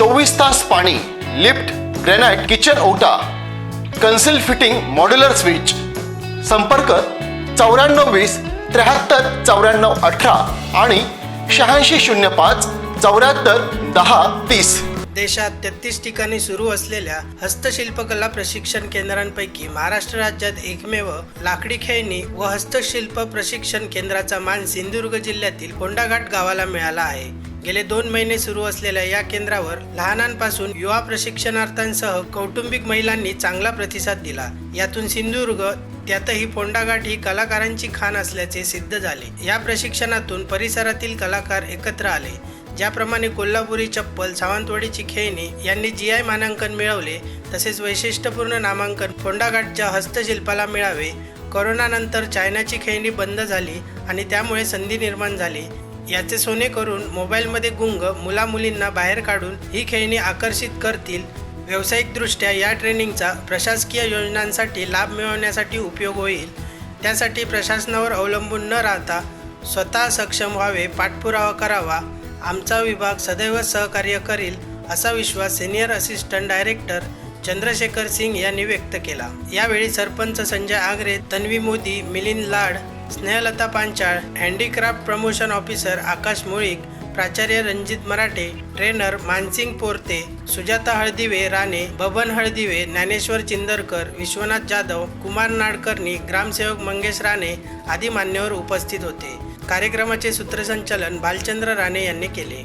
चोवीस तास पाणी लिफ्ट ग्रेनाइट किचन ओटा कन्सिल फिटिंग मॉड्युलर स्विच. संपर्क चौऱ्याण्णव वीस त्र्याहत्तर चौऱ्याण्णव अठरा आणि शहाऐंशी शून्य पाच चौऱ्याहत्तर दहा तीस. देशात तेहतीस ठिकाणी सुरू असलेल्या हस्तशिल्पकला प्रशिक्षण केंद्रांपैकी महाराष्ट्र राज्यात एकमेव लाकडी खेळणी व हस्तशिल्प प्रशिक्षण केंद्राचा मान सिंधुदुर्ग जिल्ह्यातील कोंडाघाट गावाला मिळाला आहे. गेले दोन महिने सुरू असलेल्या या केंद्रावर लहानांपासून युवा प्रशिक्षणार्थांसह कौटुंबिक महिलांनी चांगला प्रतिसाद दिला. यातून सिंधुदुर्ग त्यातही फोंडाघाट ही कलाकारांची खाण असल्याचे सिद्ध झाले. या प्रशिक्षणातून परिसरातील कलाकार एकत्र आले. ज्याप्रमाणे कोल्हापुरी चप्पल सावंतवाडीची खेळणी यांनी जी आय मानांकन मिळवले तसेच वैशिष्ट्यपूर्ण नामांकन फोंडाघाटच्या हस्तशिल्पाला मिळावे. कोरोनानंतर चायनाची खेळणी बंद झाली आणि त्यामुळे संधी निर्माण झाली. याचे सोने करून मोबाईलमध्ये गुंग मुलामुलींना बाहेर काढून ही खेळणी आकर्षित करतील. व्यावसायिकदृष्ट्या या ट्रेनिंगचा प्रशासकीय योजनांसाठी लाभ मिळवण्यासाठी उपयोग होईल. त्यासाठी प्रशासनावर अवलंबून न राहता स्वतः सक्षम व्हावे पाठपुरावा करावा आमचा विभाग सदैव सहकार्य करील असा विश्वास senior assistant director Chandrashekhar Singh यांनी व्यक्त केला. यावेळी sarpanch Sanjay Agre Tanvi Modi Milind Lad Snehalata Panchal handicraft promotion officer Akash Mulik प्राचार्य रणजित मराठे ट्रेनर मानसिंग पोरते सुजाता हळदिवे राणे बबन हळदिवे ज्ञानेश्वर चिंदरकर विश्वनाथ जाधव कुमार नाडकर्णी ग्रामसेवक मंगेश राणे आदी मान्यवर उपस्थित होते. कार्यक्रमाचे सूत्रसंचालन बालचंद्र राणे यांनी केले.